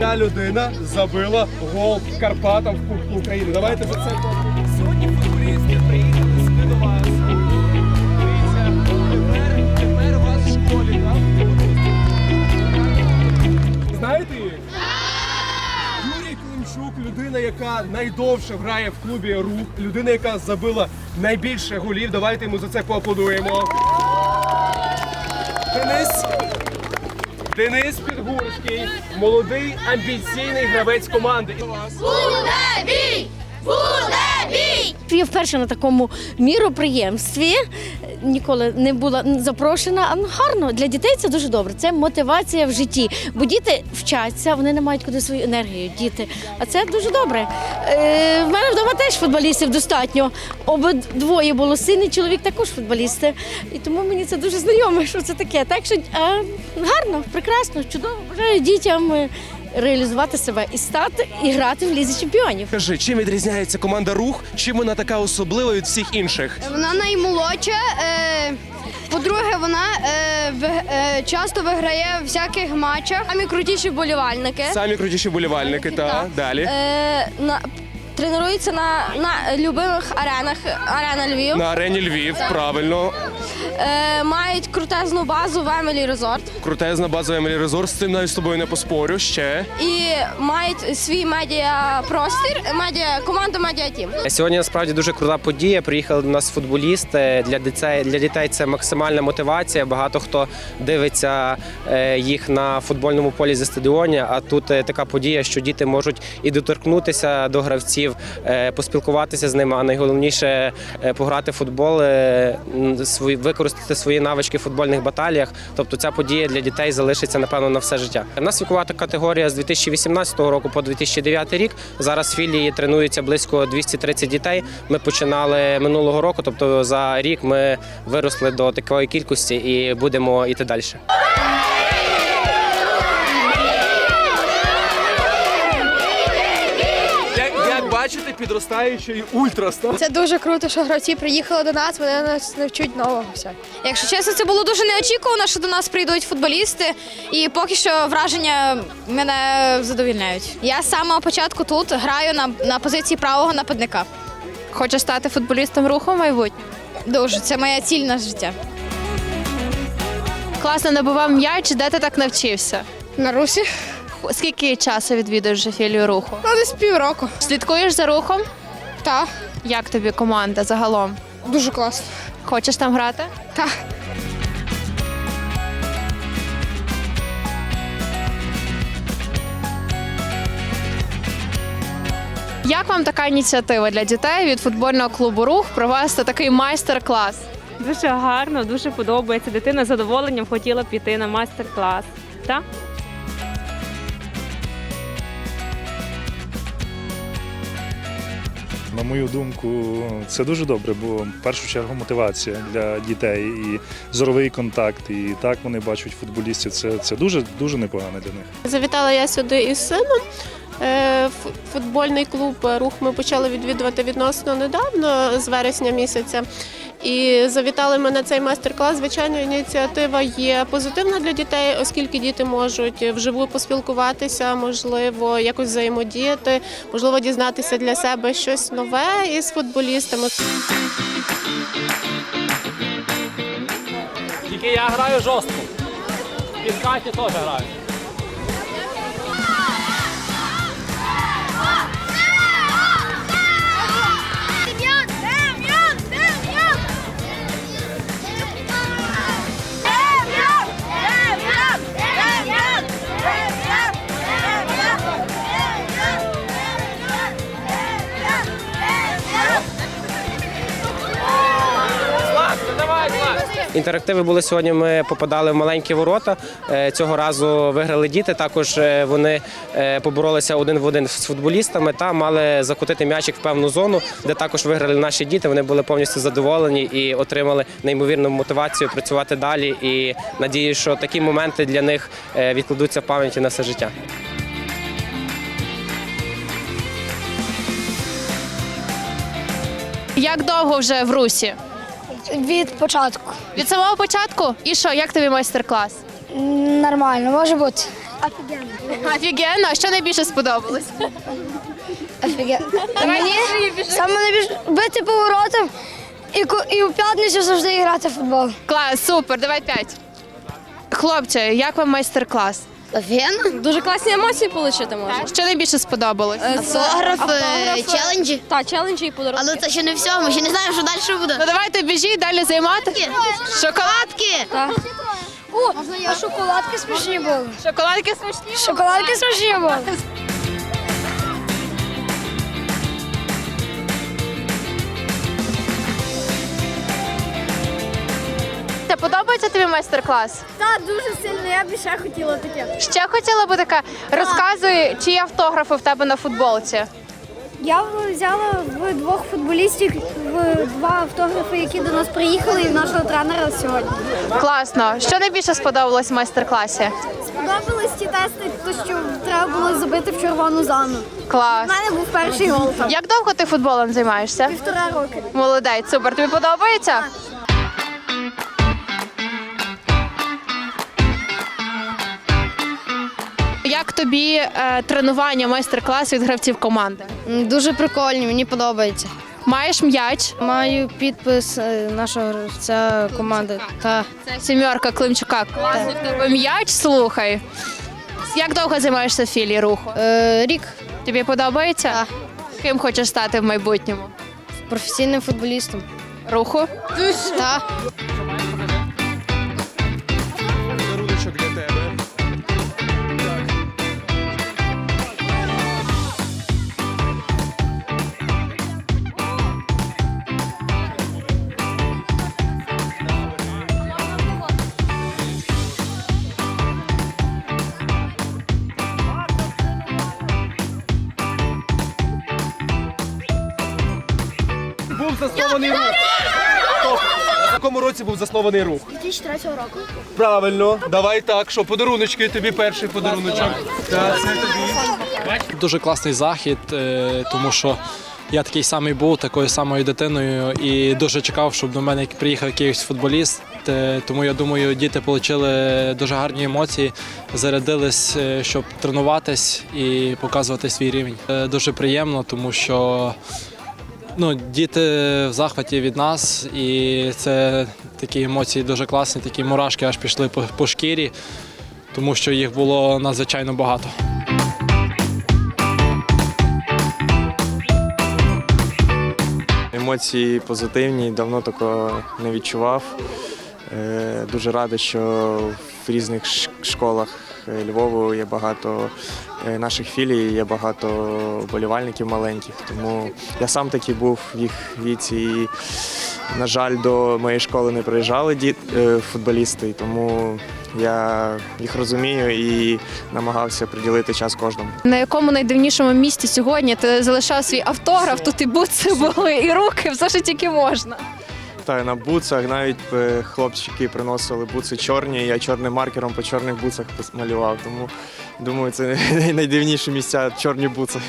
Ця людина забила гол Карпатам в Кубку України. Давайте за це. Сьогодні футболісти приїхали сюди. Людина, яка найдовше грає в клубі рух, людина, яка забила найбільше голів. Давайте йому за це поаплодуємо. Денис. Денис Підгурський, молодий амбіційний гравець команди. Вас. Буде бій! Я вперше на такому міроприємстві ніколи не була запрошена. Ну, гарно для дітей це дуже добре. Це мотивація в житті. Бо діти вчаться, вони не мають куди свою енергію діти. А це дуже добре. Е, в мене вдома теж футболістів достатньо. Обидвоє було син і чоловік також футболісти. І тому мені це дуже знайоме, що це таке. Так що е, гарно, прекрасно, чудово. Бажаю дітям. Реалізувати себе і стати і грати в лізі чемпіонів. Кажи, чим відрізняється команда рух? Чим вона така особлива від всіх інших? Вона наймолодша. Е, по-друге, вона е, ви- е, часто виграє в всяких матчах. Самі крутіші болівальники. Самі крутіші болівальники, та далі. Е, на, тренуються на, на любимих аренах. Арена Львів. На арені Львів, правильно. Е, мають крутезну базу в Емелі Резорт. Крутезна база Емілі Резор, з цим навіть з тобою не поспорю. Ще. І мають свій медіапростір, медіа, команду медіатім. Сьогодні насправді дуже крута подія. Приїхали до нас футболісти. Для дітей для дітей це максимальна мотивація. Багато хто дивиться е, їх на футбольному полі за стадіоні. А тут е, така подія, що діти можуть і доторкнутися до гравців, е, поспілкуватися з ними. А найголовніше е, пограти в футбол, е, м, свої використати свої навички в футбольних баталіях. Тобто ця подія для дітей залишиться напевно на все життя. У нас вікова категорія з 2018 року по 2009 рік. Зараз в філії тренується близько 230 дітей. Ми починали минулого року, тобто за рік ми виросли до такої кількості і будемо йти далі. Як бачите, підростаючий ультрас. Це дуже круто, що гравці приїхали до нас, вони нас навчуть нового все. Якщо чесно, це було дуже неочікувано, що до нас прийдуть футболісти, і поки що враження мене задовільняють. Я з самого початку тут граю на, на позиції правого нападника. Хочеш стати футболістом руху в майбутньому? Дуже це моя ціль на життя. Класно набивав м'яч, де ти так навчився? На русі? Скільки часу відвідуєш вже філію руху? Ну, десь півроку. Слідкуєш за рухом? Так, Як тобі команда загалом? дуже класно. Хочеш там грати? Так. Як вам така ініціатива для дітей від футбольного клубу Рух провести такий майстер-клас? Дуже гарно, дуже подобається. Дитина з задоволенням хотіла піти на майстер-клас. Так? На мою думку, це дуже добре, бо в першу чергу мотивація для дітей і зоровий контакт. І так вони бачать футболістів. Це, це дуже дуже непогано для них. Завітала я сюди із сином. Е, Футбольний клуб рух ми почали відвідувати відносно недавно, з вересня місяця. І завітали ми на цей майстер-клас. Звичайно, ініціатива є позитивна для дітей, оскільки діти можуть вживу поспілкуватися, можливо, якось взаємодіяти, можливо, дізнатися для себе щось нове із футболістами. Тільки я граю жорстко. Під Каті теж граю. Інтерактиви були сьогодні. Ми попадали в маленькі ворота. Е, Цього разу виграли діти. Також е, вони е, поборолися один в один з футболістами та мали закотити м'ячик в певну зону, де також виграли наші діти. Вони були повністю задоволені і отримали неймовірну мотивацію працювати далі. І надію, що такі моменти для них відкладуться в пам'яті на все життя. Як довго вже в русі? Від початку. Від самого початку? І що, як тобі майстер-клас? Нормально, може бути. Офігенно, Офігенно, а що найбільше сподобалось? Офігенно. Мені саме найбільше бити поворотом і, і у п'ятницю завжди грати в футбол. Клас, супер, давай п'ять. Хлопці, як вам майстер-клас? Офігенно. Дуже класні емоції отримати можна. Що найбільше сподобалось? Автографи, челенджі. Так, челенджі і подарунки. Але це ще не все, ми ще не знаємо, що далі буде. Ну давайте біжіть далі займати. Шоколадки. О, а шоколадки смачні були. Шоколадки смачні. Шоколадки смачні були. Та подобається тобі майстер-клас? Так, дуже сильно, я б ще хотіла таке. Ще хотіла би така. Розказуй, чиї автографи в тебе на футболці. Я взяла в двох футболістів в два автографи, які до нас приїхали, і в нашого тренера сьогодні. Класно. Що найбільше сподобалось в майстер-класі? Сподобались ті тести, то що треба було забити в червону зону. У Клас. мене був перший гол там. Як довго ти футболом займаєшся? Півтора роки. Молодець, супер. Тобі подобається? Як тобі е, тренування, майстер-клас від гравців команди? Дуже прикольні, мені подобається. Маєш м'яч? Маю підпис е, нашого гравця команди. Та Сімерка Климчука. В тебе м'яч, слухай. Як довго займаєшся в філії руху? е, рік Тобі подобається? Так. Ким хочеш стати в майбутньому? професійним футболістом. Руху? Та Був заснований рух. Стоп. В якому році був заснований рух? 2003 року. Правильно, давай так, що подаруночки, тобі перший подаруночок. Так, це тобі. Дуже класний захід, е, тому що я такий самий був, такою самою дитиною, і дуже чекав, щоб до мене приїхав якийсь футболіст. Е, Тому я думаю, діти отримали дуже гарні емоції, зарядились, е, щоб тренуватись і показувати свій рівень. Дуже приємно, тому що ну, діти в захваті від нас, і це такі емоції дуже класні, такі мурашки аж пішли по, по шкірі, тому що їх було надзвичайно багато. Емоції позитивні, давно такого не відчував. Е, Дуже радий, що в різних школах Львову є багато е, наших філій, є багато болівальників маленьких. Тому я сам такий був в їх віці. І, на жаль, до моєї школи не приїжджали діт, е, футболісти, тому я їх розумію і намагався приділити час кожному. На якому найдивнішому місці сьогодні ти залишав свій автограф, тут і бутси були, і руки, все що тільки можна. Та на буцах навіть е, хлопчики приносили буци чорні, я чорним маркером по чорних буцах малював. Тому думаю, це найдивніші місця чорні буци.